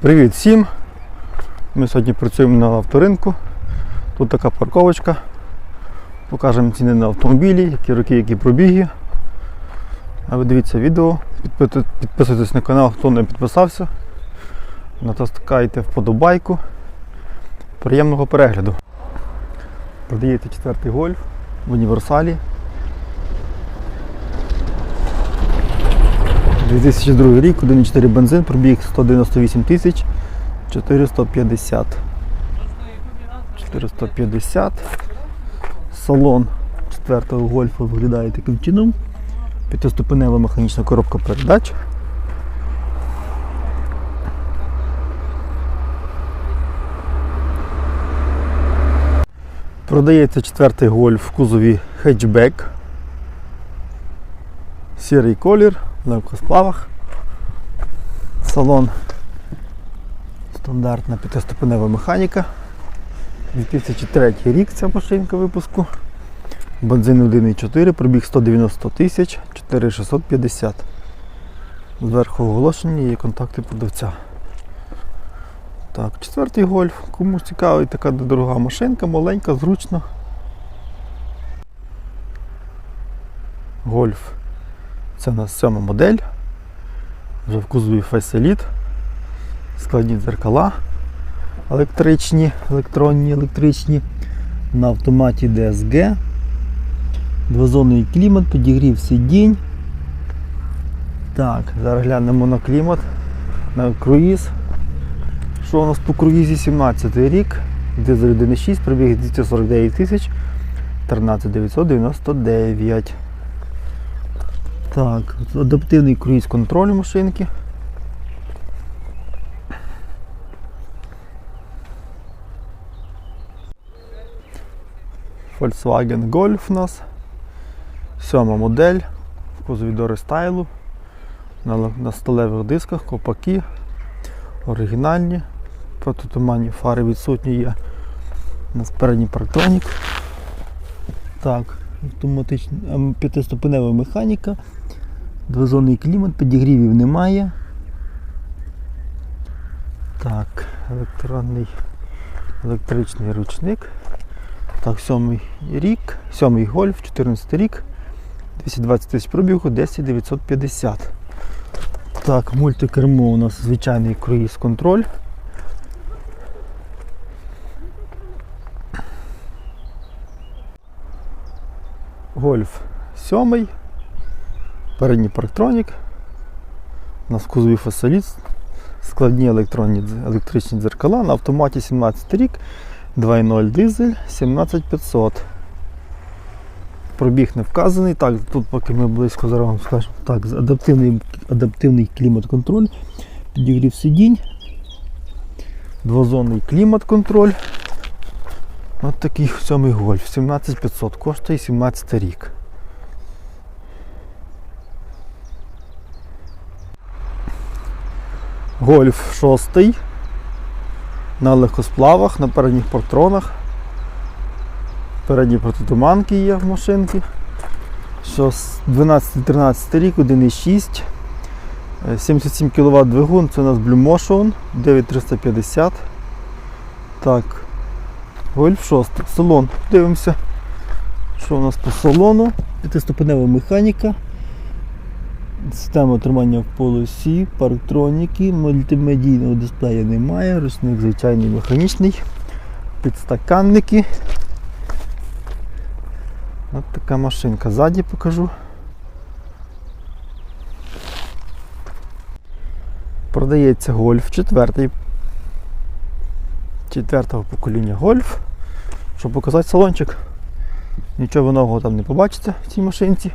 Привіт всім! Ми сьогодні працюємо на авторинку. Тут така парковочка. Покажемо ціни на автомобілі, які роки, які пробіги. А ви дивіться відео, підписуйтесь на канал, хто не підписався. Натискайте вподобайку. Приємного перегляду. Продається четвертий гольф в універсалі. 2002 рік, 1,4 бензин, пробіг 198 тисяч 450. 450. Салон четвертого гольфа виглядає таким чином. П'ятиступенева механічна коробка передач. Продається четвертий гольф в кузові хетчбек. Сірий колір, легкосплавах. Салон стандартна п'ятиступенева механіка. 2003 рік ця машинка випуску. Бензин 1,4, пробіг 190 тисяч 4650. Зверху оголошення є контакти продавця. Так, четвертий гольф. Комусь цікавий така дорога машинка, маленька, зручна. Гольф. Це у нас сьома модель. Вже в кузові Face Складні дзеркала електричні, електронні, електричні. На автоматі DSG. Двозонний клімат, підігрів сидінь. Так, зараз глянемо на клімат, на круїз. Що у нас по круїзі 17 рік, дизель 1.6, пробіг 249 тисяч 13999. Так, адаптивний круїз контроль машинки. Volkswagen Golf у нас. Сьома модель в кузові до рестайлу. На, на сталевих дисках, копаки, оригінальні, протитуманні фари відсутні є. У нас передній парктронік. Так, автоматична ем, п'ятиступенева механіка, двозонний клімат, підігрівів немає. Так, електронний електричний ручник. Так, сьомий рік, сьомий гольф, 14 рік, 220 тисяч пробігу, 10 950. Так, мультикермо у нас звичайний круїз контроль. Гольф сьомий, передній парктронік. У нас кузові фасоліт, складні електронні, електричні дзеркала, на автоматі 17 рік, 2.0 дизель, 17500. Пробіг не вказаний. Так, тут поки ми близько зараз вам скажемо. Так, адаптивний, адаптивний клімат-контроль, підігрів сидінь, двозонний клімат-контроль. Ось такий сьомий гольф. 17500 коштує 17 рік. Гольф шостий. На легкосплавах, на передніх патронах. Передні протитуманки є в машинці. 12-13 рік, 1,6. Е, 77 кВт двигун, це у нас Blue Motion 9350. Так. Гольф 6. Салон. Дивимося. Що у нас по салону? П'ятиступенева механіка. Система тримання в полосі, парктроніки, мультимедійного дисплея немає, ручник звичайний механічний, підстаканники. Ось така машинка. Ззаді покажу. Продається гольф четвертий. Четвертого покоління гольф. Щоб показати салончик. Нічого нового там не побачите в цій машинці.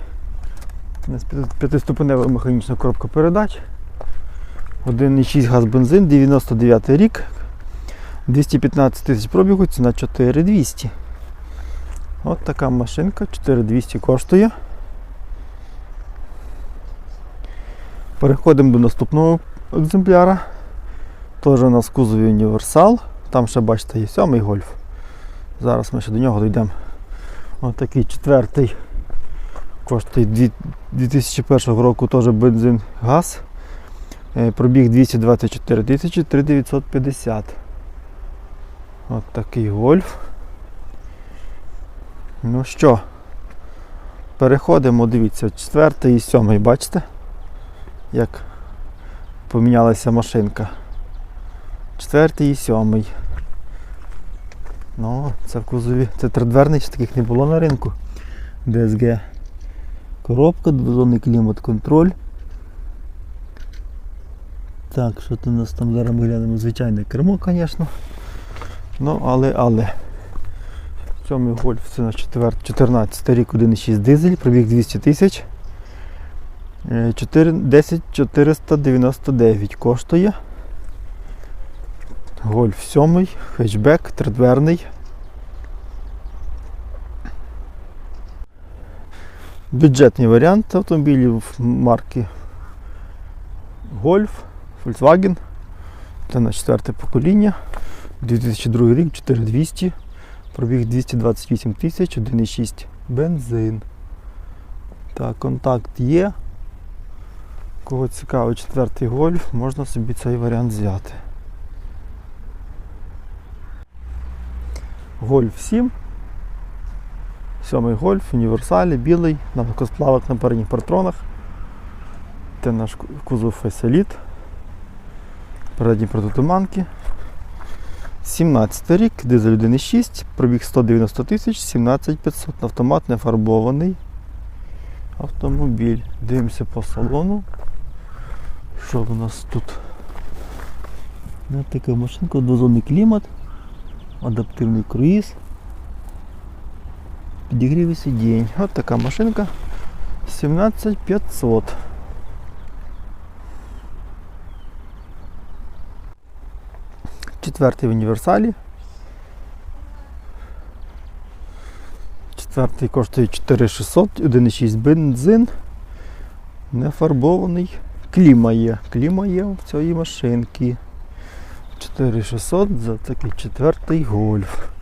У нас п'яти- п'ятиступенева механічна коробка передач. 1,6 газ бензин, 99 рік. 215 тисяч пробігу, ціна 4200. От така машинка, 4200 коштує. Переходимо до наступного екземпляра. Теж у нас кузові універсал. Там ще бачите є сьомий гольф. Зараз ми ще до нього дійдемо. Ось такий четвертий. Коштує 2001 року теж бензин газ. Е, Пробіг 224 тисячі 3950. От такий гольф. Ну що, переходимо, дивіться, четвертий і сьомий, бачите? Як помінялася машинка. Четвертий і сьомий. Ну, це в кузові. Це тридверний, таких не було на ринку. DSG. Коробка, двозонний клімат-контроль. Так, що тут у нас там зараз ми глянемо звичайне кермо, звісно. Ну, але, але. Сьомий гольф це на 14 рік 1,6 дизель, пробіг 200 тисяч. Е, 4 10 499 коштує. Гольф 7, хетчбек, тридверний. Бюджетний варіант автомобілів марки Golf, Volkswagen. Це на четверте покоління. 2002 рік, 4200, пробіг 228 тисяч, 1,6 бензин. Так, контакт є. Кого цікавий четвертий гольф, можна собі цей варіант взяти. Гольф 7. Сьомий гольф, універсалі, білий, на легкосплавах на передніх партронах. Це наш кузов фейсоліт. Передні протитуманки. 17 рік, дизель 1,6, пробіг 190 тисяч, 17500, автомат не фарбований автомобіль. Дивимося по салону. Що у нас тут? Така машинка, двозонний клімат, адаптивний круїз, підігріві сидінь. От така машинка 17500. Четвертий в універсалі. Четвертий коштує 4600, 1,6 бензин. Не фарбований. Кліма є. Кліма є в цій машинці. 4600 за такий четвертий гольф.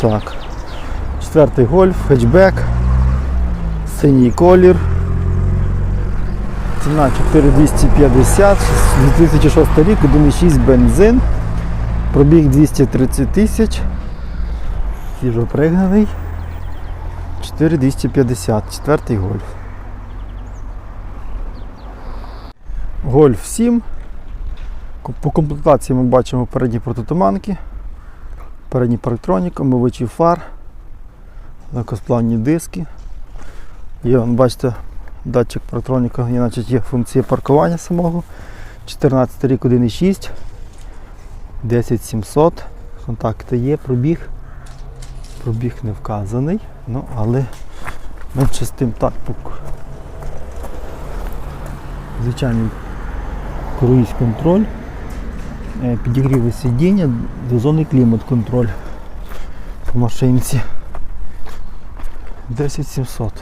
Так. Четвертий гольф, хетчбек, синій колір. Ціна 4250, 2006 рік, 1,6 бензин. Пробіг 230 тисяч. Свіжо пригнаний. 4250, четвертий гольф. Гольф 7. По комплектації ми бачимо передні протитуманки. Передній парктронік, омивачі фар, легкосплавні диски. Є, бачите, датчик парктроніка, значить, є функція паркування самого. 14 рік 1,6, 10700. Контакти є, пробіг. Пробіг не вказаний, ну але менше з тим так. Звичайний круїз контроль. Е, підігріви сидіння, двозонний клімат контроль по машинці. 10700.